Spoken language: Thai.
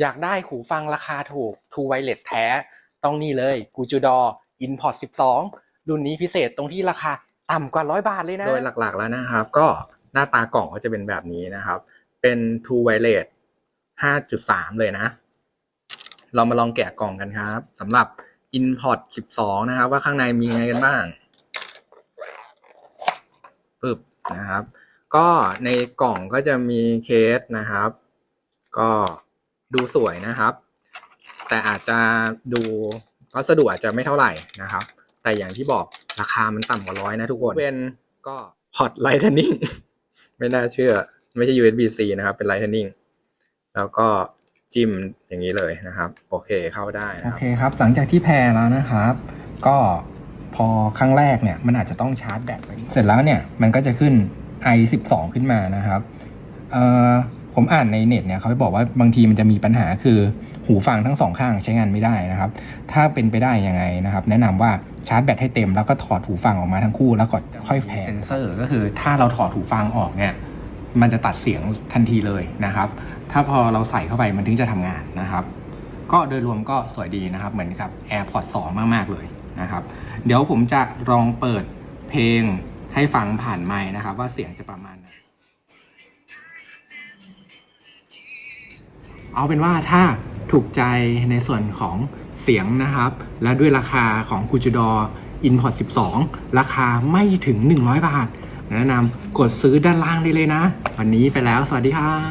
อยากได้หูฟังราคาถูก True Wireless แท้ ต้องนี่เลย g u j u d o Import 12 รุ่นนี้พิเศษตรงที่ราคาต่ำกว่า 100 บาทเลยนะ โดยหลักๆแล้วนะครับ ก็หน้าตากล่องก็จะเป็นแบบนี้นะครับ เป็น True Wireless 5.3 เลยนะ เรามาลองแกะกล่องกันครับสำหรับ Import 12 นะครับ ว่าข้างในมีไงกันบ้างปึ๊บนะครับ ก็ในกล่องก็จะมีเคสนะครับ ก็ ดูสวยนะครับ แต่อาจจะดูวัสดุอาจจะไม่เท่าไหร่นะครับ แต่อย่างที่บอกราคามันต่ำกว่าร้อยนะทุกคนเป็นก็พอร์ต Lightning ไม่น่าเชื่อ ไม่ใช่ USB-C นะครับ เป็น Lightning แล้วก็จิ้มอย่างนี้เลยนะครับ โอเคเข้าได้นะโอครับเคครับ หลังจากที่แพรแล้วนะครับ ก็พอครั้งแรกเนี่ยมันอาจจะต้องชาร์จแบตไปเสร็จแล้วเนี่ยมันก็จะขึ้น i 1 2ขึ้นมานะครับเอ่อ ผมอ่านในเน็ตเนี่ยเขาบอกว่าบางทีมันจะมีปัญหาคือหูฟังทั้งสองข้างใช้งานไม่ได้นะครับ ถ้าเป็นไปได้ยังไงนะครับ แนะนำว่าชาร์จแบตให้เต็มแล้วก็ถอดหูฟังออกมาทั้งคู่แล้วก็ค่อยแพรเซนเซอร์ก็คือถ้าเราถอดหูฟังออกเนี่ยมันจะตัดเสียงทันทีเลยนะครับ ถ้าพอเราใส่เข้าไปมันถึงจะทำงานนะครับ ก็โดยรวมก็สวยดีนะครับ เหมือนกับ AirPods 2 มากๆเลยนะครับ เดี๋ยวผมจะลองเปิดเพลงให้ฟังผ่านไมค์นะครับ ว่าเสียงจะประมาณ เอาเป็นว่าถ้าถูกใจในส่วนของเสียงนะครับ และด้วยราคาของ g u j u d o Import 12 ราคาไม่ถึง 100 บาท แนะนำกดซื้อด้านล่างได้เลยนะ วันนี้ไปแล้ว สวัสดีค่ะ